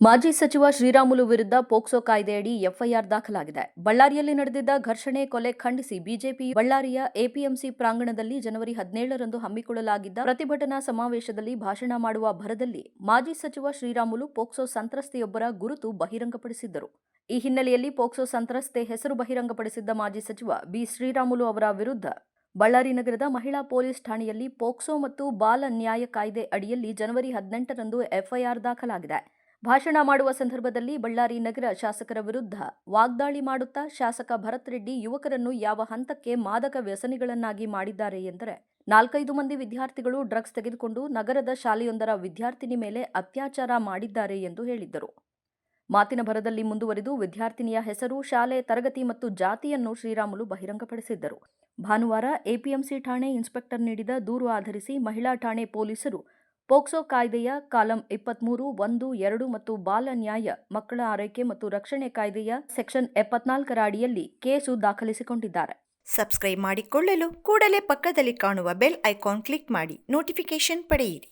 ಮಾಜಿ ಸಚಿವ ಶ್ರೀರಾಮುಲು ವಿರುದ್ಧ ಪೋಕ್ಸೋ ಕಾಯ್ದೆಯಡಿ ಎಫ್ಐಆರ್ ದಾಖಲಾಗಿದೆ. ಬಳ್ಳಾರಿಯಲ್ಲಿ ನಡೆದಿದ್ದ ಘರ್ಷಣೆ ಕೊಲೆ ಖಂಡಿಸಿ ಬಿಜೆಪಿ ಬಳ್ಳಾರಿಯ ಎಪಿಎಂಸಿ ಪ್ರಾಂಗಣದಲ್ಲಿ ಜನವರಿ ಹದಿನೇಳರಂದು ಹಮ್ಮಿಕೊಳ್ಳಲಾಗಿದ್ದ ಪ್ರತಿಭಟನಾ ಸಮಾವೇಶದಲ್ಲಿ ಭಾಷಣ ಮಾಡುವ ಭರದಲ್ಲಿ ಮಾಜಿ ಸಚಿವ ಶ್ರೀರಾಮುಲು ಪೋಕ್ಸೋ ಸಂತ್ರಸ್ತೆಯೊಬ್ಬರ ಗುರುತು ಬಹಿರಂಗಪಡಿಸಿದ್ದರು. ಈ ಹಿನ್ನೆಲೆಯಲ್ಲಿ ಪೋಕ್ಸೋ ಸಂತ್ರಸ್ತೆ ಹೆಸರು ಬಹಿರಂಗಪಡಿಸಿದ್ದ ಮಾಜಿ ಸಚಿವ ಬಿ ಶ್ರೀರಾಮುಲು ಅವರ ವಿರುದ್ಧ ಬಳ್ಳಾರಿ ನಗರದ ಮಹಿಳಾ ಪೊಲೀಸ್ ಠಾಣೆಯಲ್ಲಿ ಪೋಕ್ಸೋ ಮತ್ತು ಬಾಲ ನ್ಯಾಯ ಕಾಯ್ದೆ ಅಡಿಯಲ್ಲಿ ಜನವರಿ ಹದಿನೆಂಟರಂದು ಎಫ್ಐಆರ್ ದಾಖಲಾಗಿದೆ. ಭಾಷಣ ಮಾಡುವ ಸಂದರ್ಭದಲ್ಲಿ ಬಳ್ಳಾರಿ ನಗರ ಶಾಸಕರ ವಿರುದ್ಧ ವಾಗ್ದಾಳಿ ಮಾಡುತ್ತಾ ಶಾಸಕ ಭರತ್ ರೆಡ್ಡಿ ಯುವಕರನ್ನು ಯಾವ ಹಂತಕ್ಕೆ ಮಾದಕ ವ್ಯಸನಿಗಳನ್ನಾಗಿ ಮಾಡಿದ್ದಾರೆ ಎಂದರೆ ನಾಲ್ಕೈದು ಮಂದಿ ವಿದ್ಯಾರ್ಥಿಗಳು ಡ್ರಗ್ಸ್ ತೆಗೆದುಕೊಂಡು ನಗರದ ಶಾಲೆಯೊಂದರ ವಿದ್ಯಾರ್ಥಿನಿ ಮೇಲೆ ಅತ್ಯಾಚಾರ ಮಾಡಿದ್ದಾರೆ ಎಂದು ಹೇಳಿದ್ದರು. ಮಾತಿನ ಭರದಲ್ಲಿ ಮುಂದುವರಿದು ವಿದ್ಯಾರ್ಥಿನಿಯ ಹೆಸರು, ಶಾಲೆ, ತರಗತಿ ಮತ್ತು ಜಾತಿಯನ್ನು ಶ್ರೀರಾಮುಲು ಬಹಿರಂಗಪಡಿಸಿದ್ದರು. ಭಾನುವಾರ ಎಪಿಎಂಸಿ ಠಾಣೆ ಇನ್ಸ್ಪೆಕ್ಟರ್ ನೀಡಿದ ದೂರು ಆಧರಿಸಿ ಮಹಿಳಾ ಠಾಣೆ ಪೊಲೀಸರು ಪೋಕ್ಸೋ ಕಾಯ್ದೆಯ ಕಾಲಂ ಇಪ್ಪತ್ಮೂರು, ಒಂದು, ಎರಡು ಮತ್ತು ಬಾಲ ನ್ಯಾಯ, ಮಕ್ಕಳ ಆರೈಕೆ ಮತ್ತು ರಕ್ಷಣೆ ಕಾಯ್ದೆಯ ಸೆಕ್ಷನ್ ಎಪ್ಪತ್ನಾಲ್ಕರ ಅಡಿಯಲ್ಲಿ ಕೇಸು ದಾಖಲಿಸಿಕೊಂಡಿದ್ದಾರೆ. ಸಬ್ಸ್ಕ್ರೈಬ್ ಮಾಡಿಕೊಳ್ಳಲು ಕೂಡಲೇ ಪಕ್ಕದಲ್ಲಿ ಕಾಣುವ ಬೆಲ್ ಐಕಾನ್ ಕ್ಲಿಕ್ ಮಾಡಿ ನೋಟಿಫಿಕೇಶನ್ ಪಡೆಯಿರಿ.